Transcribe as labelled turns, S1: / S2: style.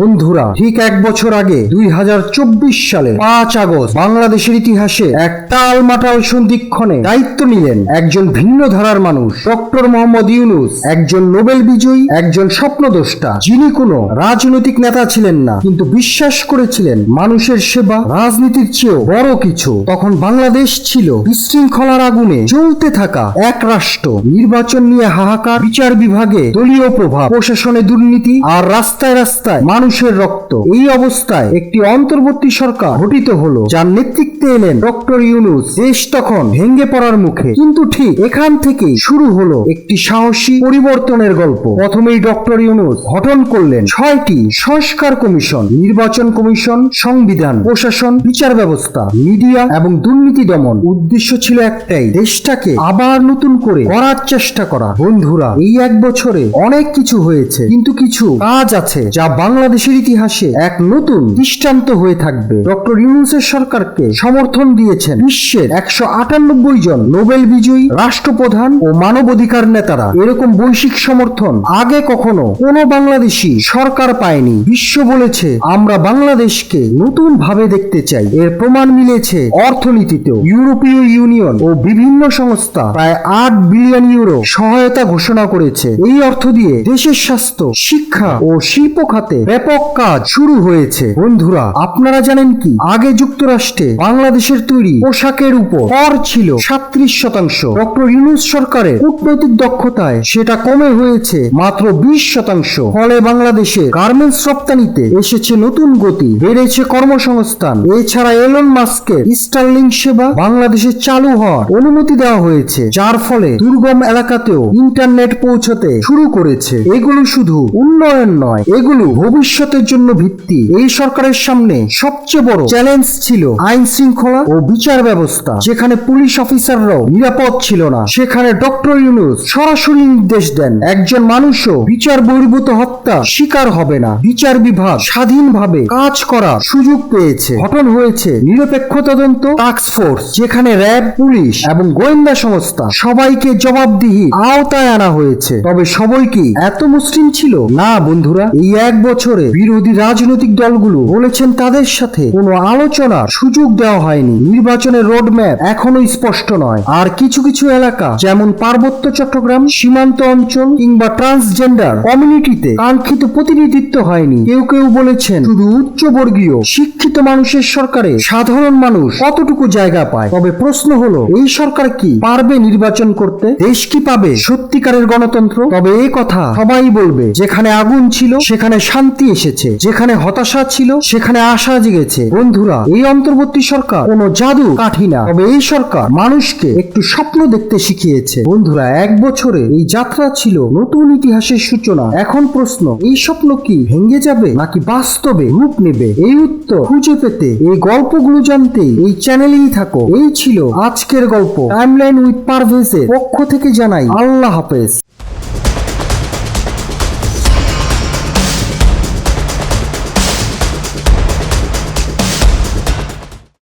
S1: বন্ধুরা, ঠিক এক বছর আগে, দুই হাজার চব্বিশ সালে পাঁচ আগস্ট, বাংলাদেশের ইতিহাসে এক টাল মাটাল সন্ধিক্ষণে দায়িত্ব নিলেন একজন ভিন্ন ধারার মানুষ, ডক্টর মোহাম্মদ ইউনুস। একজন নোবেল বিজয়ী, একজন স্বপ্নদ্রষ্টা, যিনি কোনো রাজনৈতিক নেতা ছিলেন না, কিন্তু বিশ্বাস করেছিলেন মানুষের সেবা, রাজনীতির চেয়েও বড় কিছু। তখন বাংলাদেশ ছিল বিশৃঙ্খলার আগুনে জ্বলতে থাকা এক রাষ্ট্র। নির্বাচন নিয়ে হাহাকার, বিচার বিভাগে দলীয় প্রভাব, প্রশাসনে দুর্নীতি আর রাস্তায় রাস্তায় মানুষের রক্ত। এই অবস্থায় একটি অন্তর্বর্তী সরকার গঠিত হলো, যার নেতৃত্বে এলেন ডক্টর ইউনুস। দেশ তখন ভেঙ্গে পড়ার মুখে। কিন্তু ঠিক এখান থেকে শুরু হলো একটি সাহসী পরিবর্তনের গল্প। প্রথমেই ডক্টর ইউনুস গঠন করলেন ছয়টি সংস্কার কমিশন। নির্বাচন কমিশন, সংবিধান, প্রশাসন, বিচার ব্যবস্থা, মিডিয়া এবং দুর্নীতি দমন। উদ্দেশ্য ছিল একটাই, দেশটাকে আবার নতুন করে করার চেষ্টা করা। বন্ধুরা, এই এক বছরে অনেক কিছু হয়েছে, কিন্তু কিছু কাজ আছে যা বাংলাদেশের ইতিহাসে এক নতুন দৃষ্টান্ত হয়ে থাকবে। ডক্টর ইউনুসের সরকারকে সমর্থন দিয়েছেন বিশ্বের একশো আটানব্বই জন নোবেল বিজয়ী রাষ্ট্রপ্রধান ও মানবাধিকার নেতারা। এরকম বৈশ্বিক সমর্থন আগে কখনো কোনো বাংলাদেশি সরকার পায়নি। বিশ্ব বলেছে, আমরা বাংলাদেশকে নতুন ভাবে দেখতে চাই। এর প্রমাণ মিলেছে অর্থনীতিতেও। ইউরোপীয় ইউনিয়ন ও বিভিন্ন সংস্থা প্রায় আট বিলিয়ন ইউরো সহায়তা ঘোষণা করেছে। এই অর্থ দিয়ে দেশের স্বাস্থ্য, শিক্ষা ও শিল্প খাতে ব্যাপক কাজ শুরু হয়েছে। বন্ধুরা, আপনারা জানেন কি? আগে যুক্তরাষ্ট্রে বাংলাদেশের তৈরি পোশাকের উপর কর ছিল সাত্রিশ শতাংশ। ডক্টর ইউনুস সরকারের কূটনৈতিক দক্ষতায় সেটা কমে হয়েছে মাত্র বিশ শতাংশ। ফলে বাংলাদেশে গার্মেন্টস রপ্তানিতে এসেছে নতুন গতি, বেড়েছে কর্মসংস্থান। এছাড়া এলন মাস্কের স্টার্লিং সেবা বাংলাদেশে চালু হওয়ার অনুমতি দেওয়া হয়েছে, যার ফলে দুর্গম এলাকাতেও ইন্টারনেট পৌঁছতে শুরু করেছে। এগুলো শুধু উন্নয়ন নয়, এগুলো ভবিষ্যতের জন্য ভিত্তি। এই সরকারের সামনে সবচেয়ে বড় চ্যালেঞ্জ ছিল আইন শৃঙ্খলা ও বিচার ব্যবস্থা, যেখানে পুলিশ অফিসাররাও নিরাপদ ছিল না। সেখানে ডক্টর ইউনুস সরাসরি নির্দেশ দেন, একজন মানুষও বিচার বহির্ভূত হত্যা শিকার হবে না। বিচার বিভাগ স্বাধীনভাবে কাজ করার সুযোগ পেয়েছে। গঠন হয়েছে নিরপেক্ষ তদন্ত টাস্ক ফোর্স যেখানে র্যাব, পুলিশ এবং গোয়েন্দা সংস্থা সবাইকে জবাবদিহি আওতায় আনা হয়েছে। তবে সবাই কি এত মুসলিম ছিল? না, বন্ধুরা, এই এক বছরে বিরোধী রাজনৈতিক দলগুলো বলেছেন তাদের সাথে কোনো আলোচনার সুযোগ দেওয়া হয়নি। নির্বাচনের রোডম্যাপ এখনও স্পষ্ট নয়। আর কিছু কিছু এলাকা, যেমন পার্বত্য চট্টগ্রাম, সীমান্ত অঞ্চল কিংবা ট্রান্সজেন্ডার কমিউনিটিতে কাঙ্ক্ষিত প্রতিনিধিত্ব হয়নি। কেউ কেউ বলেছেন শুধু উচ্চবর্গীয় শিক্ষিত মানুষের সরকারে সাধারণ মানুষ কতটুকু জায়গা পায়। তবে প্রশ্ন হলো, এই সরকার কি পারবে নির্বাচন করতে? দেশ কি পাবে? সত্যিকারের গণতন্ত্র? তবে এই কথা সবাই বলবে। যেখানে আগুন ছিল, সেখানে শান্তি এসেছে। যেখানে হতাশা ছিল, সেখানে আশা জেগেছে। বন্ধুরা, এই অন্তর্বর্তী সরকার কোনো জাদু কাঠি না। তবে এই সরকার মানুষকে একটু স্বপ্ন দেখতে শিখিয়েছে। বন্ধুরা, এক বছরে এই যাত্রা ছিল নতুন ইতিহাসের সূচনা। এখন প্রশ্ন, এই স্বপ্ন কি ভেঙে যাবে নাকি বাস্তবে রূপ নেবে? এই উত্তর খুঁজে পেতে এই গল্পগুলো জানতে এই চ্যানেলেই থাকো। এই ছিল আজকের গল্প। টাইমলাইন উইথ পারভেজের পক্ষ থেকে জানাই আল্লাহ হাফেজ।